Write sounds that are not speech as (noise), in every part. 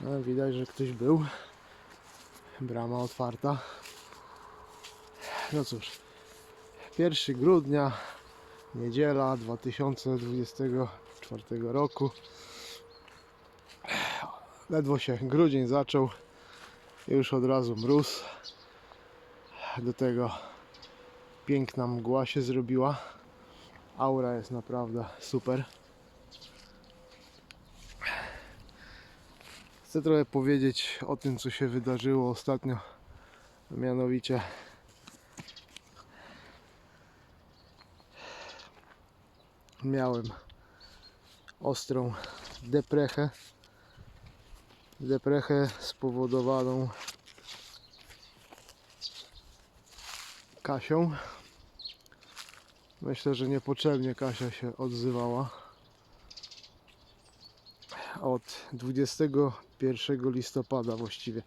No, widać, że ktoś był. Brama otwarta. No cóż, 1 grudnia, niedziela 2024 roku. Ledwo się grudzień zaczął, już od razu mróz. Do tego piękna mgła się zrobiła. Aura jest naprawdę super. Chcę trochę powiedzieć o tym, co się wydarzyło ostatnio. Mianowicie miałem ostrą deprechę. Deprechę spowodowaną Kasią. Myślę, że niepotrzebnie Kasia się odzywała. Od 21 listopada właściwie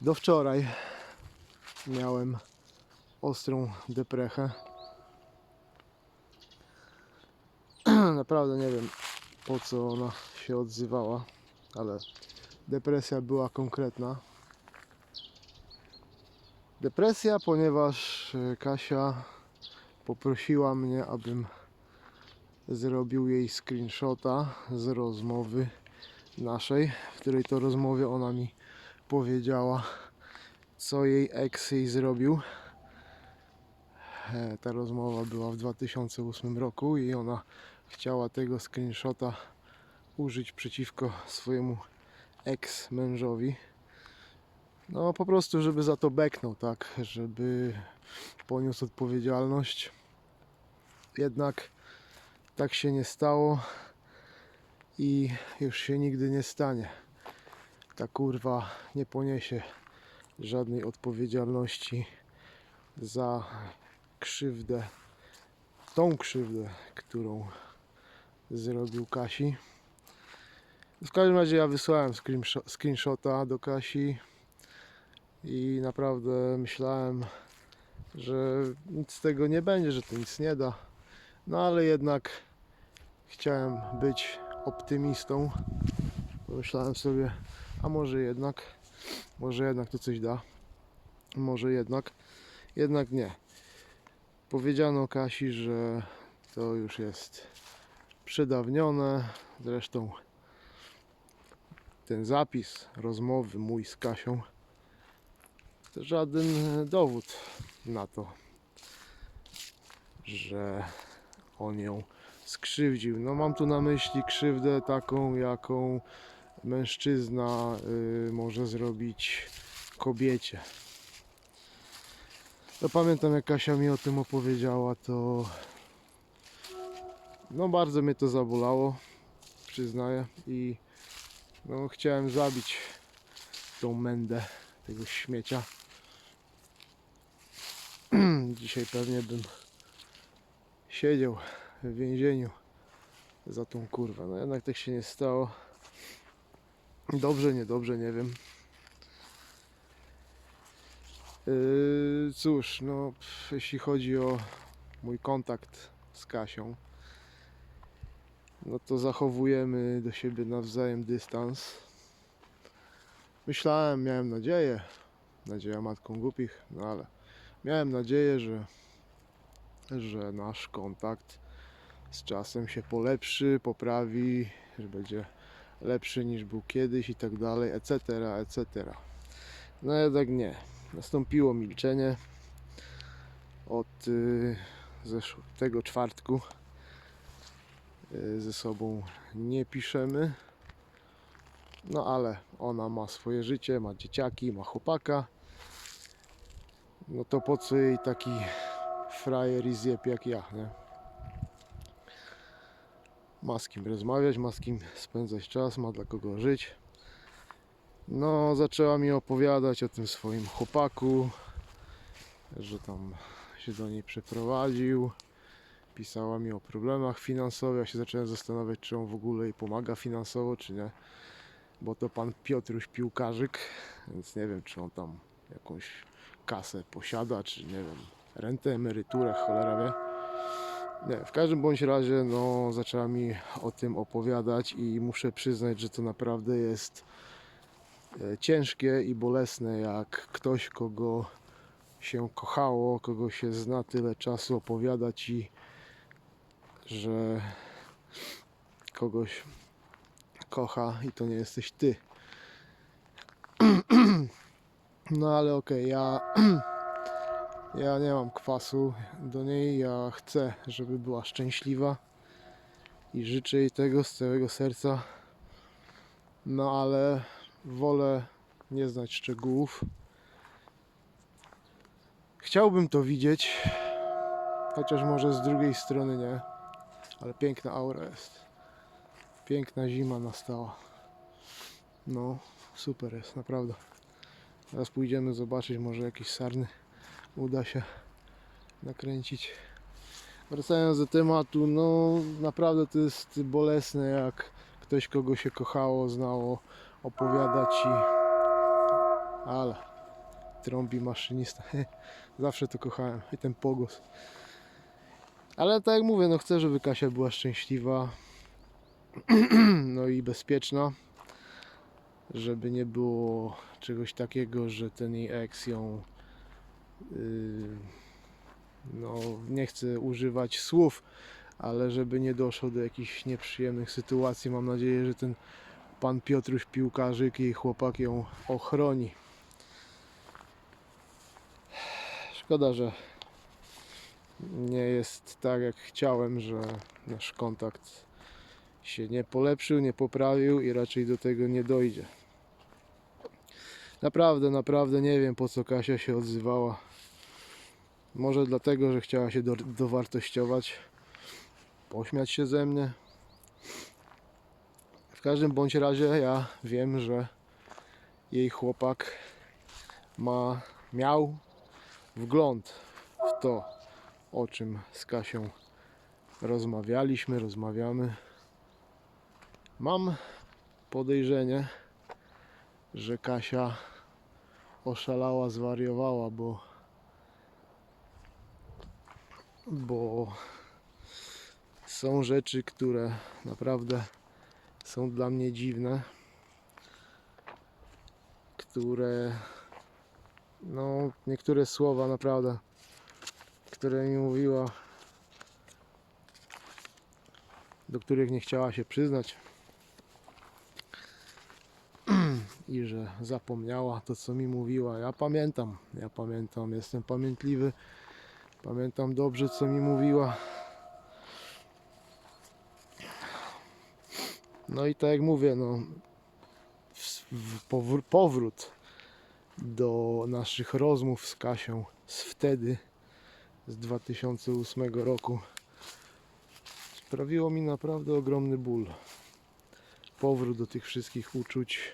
do wczoraj miałem ostrą deprechę. (clears throat) Naprawdę nie wiem po co ona się odzywała, ale depresja była konkretna. Depresja, ponieważ e, Kasia poprosiła mnie, abym zrobił jej screenshota z rozmowy naszej, w której to rozmowie ona mi powiedziała, co jej ex jej zrobił. E, Ta rozmowa była w 2008 roku i ona chciała tego screenshota użyć przeciwko swojemu ex mężowi. No po prostu, żeby za to beknął, tak, żeby poniósł odpowiedzialność. Jednak tak się nie stało i już się nigdy nie stanie. Ta kurwa nie poniesie żadnej odpowiedzialności za krzywdę, tą krzywdę, którą zrobił Kasi. W każdym razie ja wysłałem screenshot- screenshota do Kasi i naprawdę myślałem, że nic z tego nie będzie, że to nic nie da. No ale jednak chciałem być optymistą. Pomyślałem sobie, a może jednak, może jednak to coś da. Może jednak, jednak nie. Powiedziano Kasi, że to już jest przedawnione. Zresztą ten zapis rozmowy mój z Kasią to żaden dowód na to, że on ją skrzywdził. No mam tu na myśli krzywdę taką, jaką mężczyzna y, może zrobić kobiecie. No pamiętam jak Kasia mi o tym opowiedziała, to no bardzo mnie to zabolało, przyznaję i no chciałem zabić tą mędę tego śmiecia. (clears throat) Dzisiaj pewnie bym siedział w więzieniu za tą kurwę. No jednak tak się nie stało. Dobrze, niedobrze, nie wiem. Yy, cóż, no pff, jeśli chodzi o mój kontakt z Kasią, no to zachowujemy do siebie nawzajem dystans. Myślałem, miałem nadzieję, nadzieja matką głupich, no ale miałem nadzieję, że, że nasz kontakt z czasem się polepszy, poprawi, że będzie lepszy niż był kiedyś i tak dalej, etc., etc. No jednak nie. Nastąpiło milczenie od y, zesz- tego czwartku. Y, ze sobą nie piszemy. No ale ona ma swoje życie, ma dzieciaki, ma chłopaka. No to po co jej taki frajer i zjeb jak ja, nie? Ma z kim rozmawiać, ma z kim spędzać czas, ma dla kogo żyć. No, zaczęła mi opowiadać o tym swoim chłopaku, że tam się do niej przeprowadził. Pisała mi o problemach finansowych. Ja się zacząłem zastanawiać, czy on w ogóle jej pomaga finansowo, czy nie. Bo to pan Piotruś Piłkarzyk, więc nie wiem, czy on tam jakąś kasę posiada, czy nie wiem, rentę, emeryturę, cholera wie. Nie, w każdym bądź razie no, zaczęła mi o tym opowiadać i muszę przyznać, że to naprawdę jest e, ciężkie i bolesne, jak ktoś, kogo się kochało, kogo się zna tyle czasu, opowiada ci, że kogoś kocha i to nie jesteś ty. (clears throat) No ale okej, ja (clears throat) ja nie mam kwasu do niej, ja chcę, żeby była szczęśliwa i życzę jej tego z całego serca. No ale wolę nie znać szczegółów. Chciałbym to widzieć, chociaż może z drugiej strony nie, ale piękna aura jest. Piękna zima nastała. No, super jest, naprawdę. Teraz pójdziemy zobaczyć, może jakieś sarny uda się nakręcić. Wracając do tematu, no naprawdę to jest bolesne, jak ktoś, kogo się kochało, znało, opowiada ci, ale trąbi maszynista. (laughs) Zawsze to kochałem i ten pogłos. Ale tak jak mówię, no chcę, żeby Kasia była szczęśliwa, (clears throat) no i bezpieczna, żeby nie było czegoś takiego, że ten jej ex ją no nie chcę używać słów, ale żeby nie doszło do jakichś nieprzyjemnych sytuacji, mam nadzieję, że ten pan Piotruś piłkarzyk, jej chłopak ją ochroni. Szkoda, że nie jest tak jak chciałem, że nasz kontakt się nie polepszył, nie poprawił i raczej do tego nie dojdzie. Naprawdę, naprawdę nie wiem po co Kasia się odzywała. Może dlatego, że chciała się do, dowartościować, pośmiać się ze mnie. W każdym bądź razie ja wiem, że jej chłopak ma, miał wgląd w to, o czym z Kasią rozmawialiśmy, rozmawiamy. Mam podejrzenie, że Kasia oszalała, zwariowała, bo bo są rzeczy, które naprawdę są dla mnie dziwne, które no niektóre słowa naprawdę, które mi mówiła, do których nie chciała się przyznać (clears throat) i że zapomniała to, co mi mówiła. Ja pamiętam, ja pamiętam, jestem pamiętliwy. Pamiętam dobrze, co mi mówiła. No i tak jak mówię, no, powr- powrót do naszych rozmów z Kasią z wtedy, z 2008 roku, sprawiło mi naprawdę ogromny ból. Powrót do tych wszystkich uczuć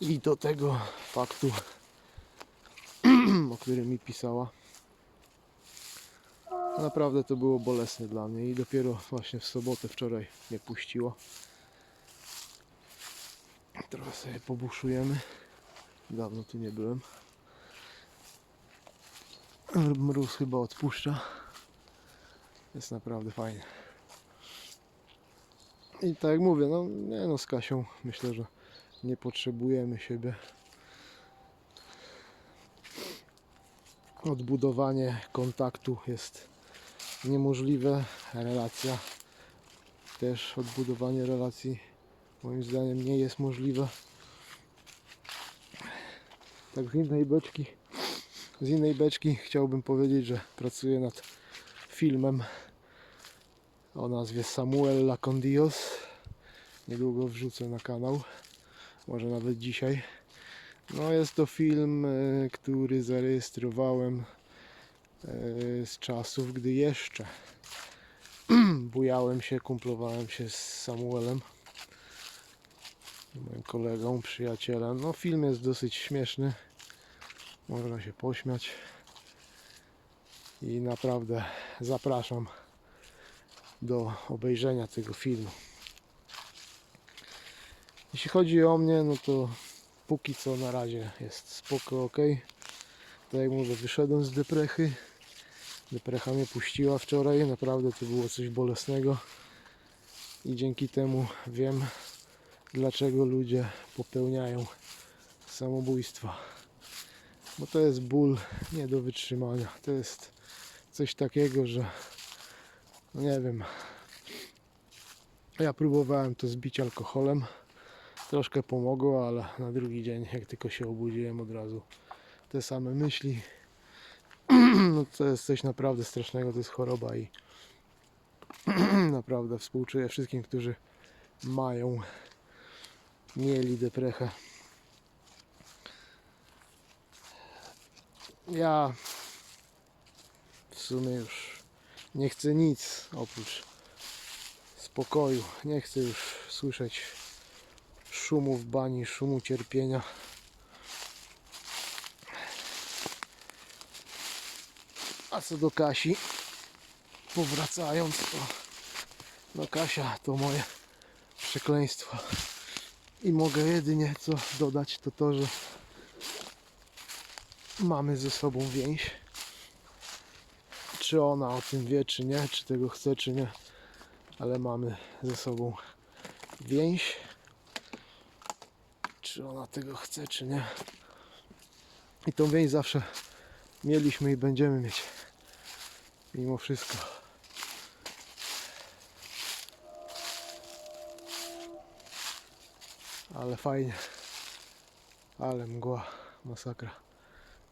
i do tego faktu, (clears throat) o którym mi pisała. Naprawdę to było bolesne dla mnie i dopiero właśnie w sobotę wczoraj mnie puściło. Trochę sobie pobuszujemy. Dawno tu nie byłem. Mróz chyba odpuszcza. Jest naprawdę fajnie. I tak jak mówię, no nie no z Kasią myślę, że nie potrzebujemy siebie. Odbudowanie kontaktu jest niemożliwe. Relacja też odbudowanie relacji moim zdaniem nie jest możliwe. Tak z innej beczki z innej beczki chciałbym powiedzieć, że pracuję nad filmem o nazwie Samuel Lacondios. Niedługo wrzucę na kanał, może nawet dzisiaj. No jest to film, e, który zarejestrowałem z czasów, gdy jeszcze (clears throat) bujałem się, kumplowałem się z Samuelem, moim kolegą, przyjacielem. No film jest dosyć śmieszny, można się pośmiać i naprawdę zapraszam do obejrzenia tego filmu. Jeśli chodzi o mnie, no to póki co na razie jest spoko, ok. Tak jak mówię, wyszedłem z deprechy. Deprecha mnie puściła wczoraj, naprawdę to było coś bolesnego. I dzięki temu wiem, dlaczego ludzie popełniają samobójstwa. Bo to jest ból nie do wytrzymania. To jest coś takiego, że no nie wiem. Ja próbowałem to zbić alkoholem. Troszkę pomogło, ale na drugi dzień, jak tylko się obudziłem, od razu te same myśli. (clears throat) No to jest coś naprawdę strasznego, to jest choroba i (clears throat) naprawdę współczuję wszystkim, którzy mają, mieli deprechę. Ja w sumie już nie chcę nic oprócz spokoju. Nie chcę już słyszeć szumu w bani, szumu cierpienia. A co do Kasi, powracając, to no Kasia to moje przekleństwo. I mogę jedynie co dodać, to to, że mamy ze sobą więź. Czy ona o tym wie, czy nie, czy tego chce, czy nie, ale mamy ze sobą więź. Czy ona tego chce, czy nie. I tą więź zawsze mieliśmy i będziemy mieć. Mimo wszystko. Ale fajnie. Ale mgła, masakra.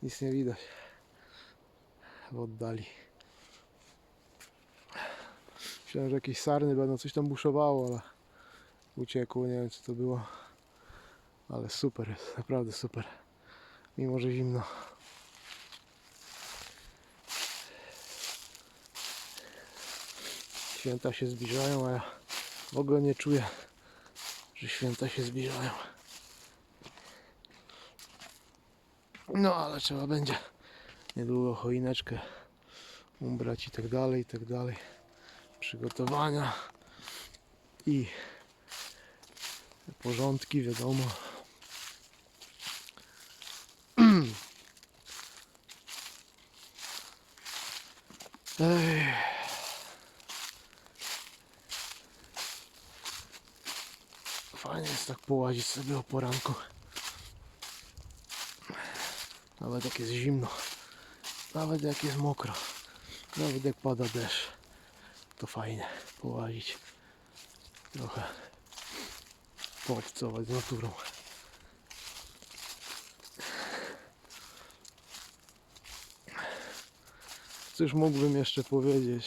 Nic nie widać w oddali. Myślałem, że jakieś sarny będą coś tam buszowało, ale uciekło, nie wiem co to było. Ale super jest, naprawdę super. Mimo, że zimno. Święta się zbliżają, a ja w ogóle nie czuję, że święta się zbliżają. No ale trzeba będzie niedługo choineczkę ubrać i tak dalej, i tak dalej. Przygotowania i porządki, wiadomo. Fajnie jest tak połazić sobie o poranku. Nawet jak jest zimno, nawet jak jest mokro, nawet jak pada deszcz, to fajnie połazić. Trochę poobcować z naturą. Cóż mógłbym jeszcze powiedzieć?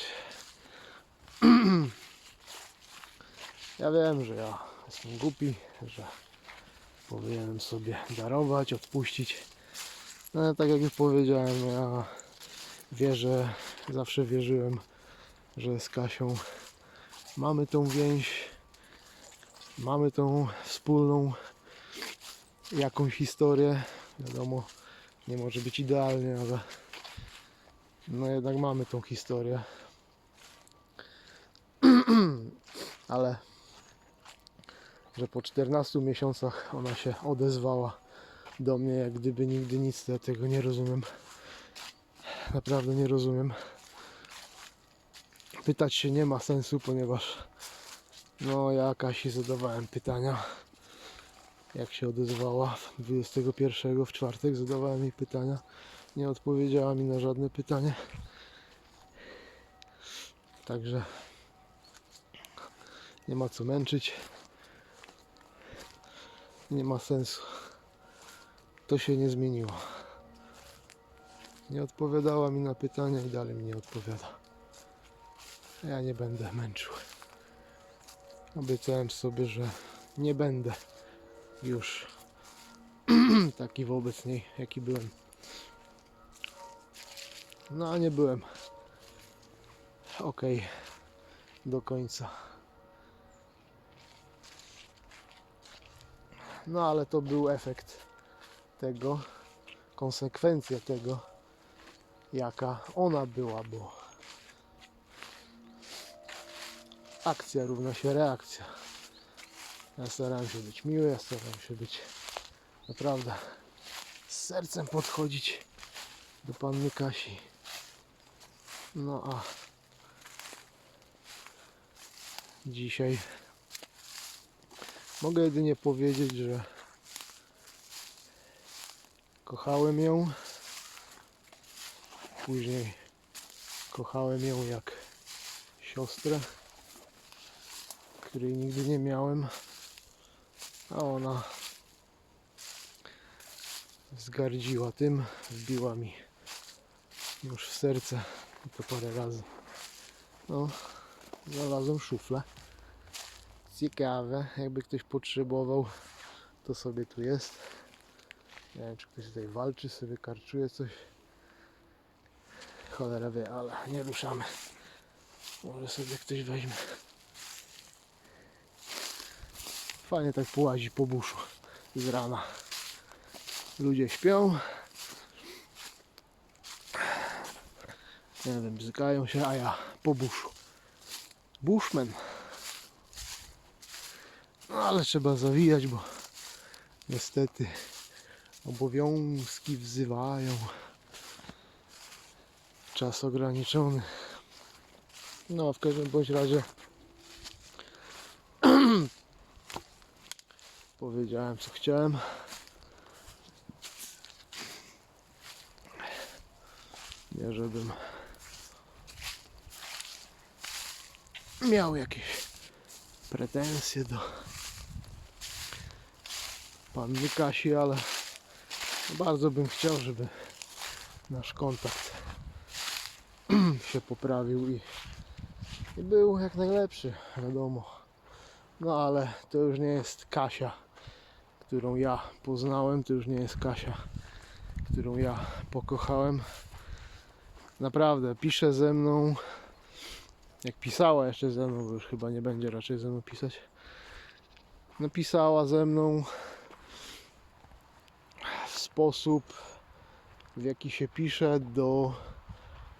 (clears throat) Ja wiem, że ja jestem głupi, że powinienem sobie darować, odpuścić. No, ale tak jak już powiedziałem, ja wierzę, zawsze wierzyłem, że z Kasią mamy tą więź, mamy tą wspólną jakąś historię. Wiadomo, nie może być idealnie, ale no jednak mamy tą historię. (clears throat) ale że po 14 miesiącach ona się odezwała do mnie, jak gdyby nigdy nic, ja tego nie rozumiem. Naprawdę nie rozumiem. Pytać się nie ma sensu, ponieważ no ja Kasi zadawałem pytania. Jak się odezwała 21 w czwartek zadawałem jej pytania. Nie odpowiedziała mi na żadne pytanie. Także nie ma co męczyć. Nie ma sensu to się nie zmieniło. Nie odpowiadała mi na pytania i dalej mi nie odpowiada. Ja nie będę męczył. Obiecałem sobie, że nie będę już (clears throat) taki wobec niej, jaki byłem. No a nie byłem. Okej, do końca. No ale to był efekt tego, konsekwencja tego, jaka ona była, bo akcja równa się reakcja. Ja starałem się być miły, ja starałem się być naprawdę z sercem podchodzić do panny Kasi. No a dzisiaj mogę jedynie powiedzieć, że kochałem ją. Później kochałem ją jak siostrę, której nigdy nie miałem, a ona zgardziła tym, wbiła mi już w serce i to parę razy. No, znalazłem szuflę. Ciekawe, jakby ktoś potrzebował, to sobie tu jest. Nie wiem, czy ktoś tutaj walczy, sobie karczuje coś. Cholera wie, ale nie ruszamy. Może sobie ktoś weźmie. Fajnie tak połazi po buszu z rana. Ludzie śpią. Nie wiem, bzykają się, a ja po buszu. Bushman. No ale trzeba zawijać, bo niestety obowiązki wzywają. Czas ograniczony. No, w każdym bądź razie (clears throat) powiedziałem co chciałem. Nie żebym miał jakieś pretensje do panny Kasi, ale bardzo bym chciał, żeby nasz kontakt (clears throat) się poprawił i, i był jak najlepszy, wiadomo. No ale to już nie jest Kasia, którą ja poznałem, to już nie jest Kasia, którą ja pokochałem. Naprawdę, pisze ze mną, jak pisała jeszcze ze mną, bo już chyba nie będzie raczej ze mną pisać. Napisała ze mną sposób, w jaki się pisze do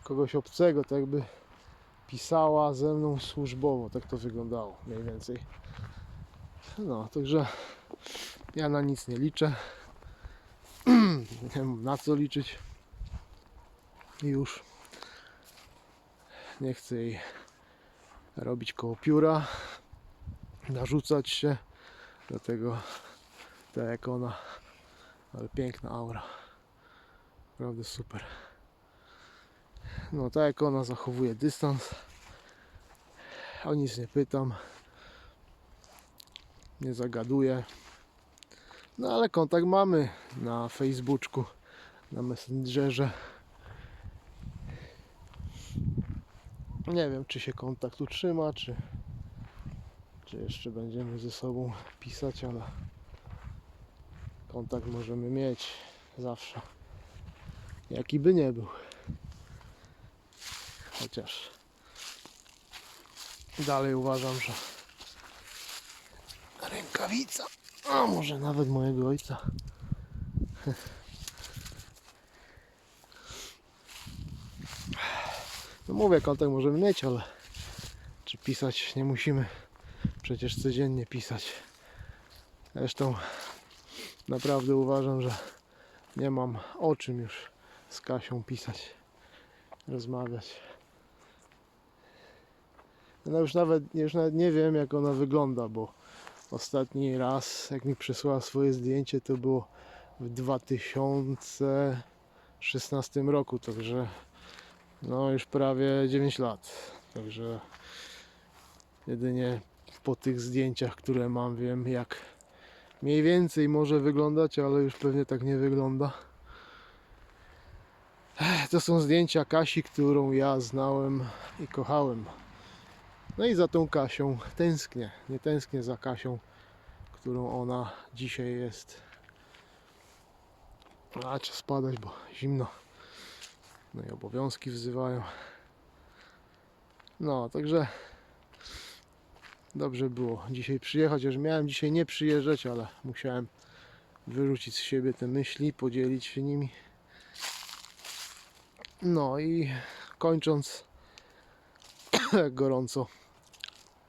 kogoś obcego, tak jakby pisała ze mną służbowo, tak to wyglądało mniej więcej. No, także ja na nic nie liczę. (clears throat) nie mam na co liczyć. Już nie chcę jej robić koło pióra, narzucać się, dlatego tak jak ona, ale piękna aura, naprawdę super. No tak jak ona zachowuje dystans, o nic nie pytam, nie zagaduję, no ale kontakt mamy na Facebooku, na Messengerze. Nie wiem, czy się kontakt utrzyma, czy, czy jeszcze będziemy ze sobą pisać, ale kontakt możemy mieć zawsze. Jaki by nie był. Chociaż dalej uważam, że rękawica, a może nawet mojego ojca. No mówię, kontakt możemy mieć, ale czy pisać nie musimy. Przecież codziennie pisać. Zresztą naprawdę uważam, że nie mam o czym już z Kasią pisać, rozmawiać. No już nawet, już nawet nie wiem jak ona wygląda, bo ostatni raz jak mi przysłała swoje zdjęcie to było w 2016 roku, także no już prawie 9 lat. Także jedynie po tych zdjęciach, które mam, wiem jak mniej więcej może wyglądać, ale już pewnie tak nie wygląda. To są zdjęcia Kasi, którą ja znałem i kochałem. No i za tą Kasią tęsknię. Nie tęsknię za Kasią, którą ona dzisiaj jest. A spadać, bo zimno. No i obowiązki wzywają. No, także dobrze było dzisiaj przyjechać, chociaż miałem dzisiaj nie przyjeżdżać, ale musiałem wyrzucić z siebie te myśli, podzielić się nimi. No i kończąc (coughs) gorąco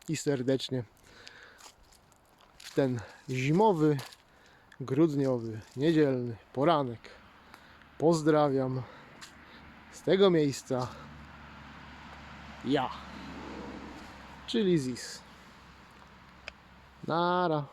i serdecznie ten zimowy, grudniowy, niedzielny poranek pozdrawiam z tego miejsca ja. Czyli ZIS. Nada.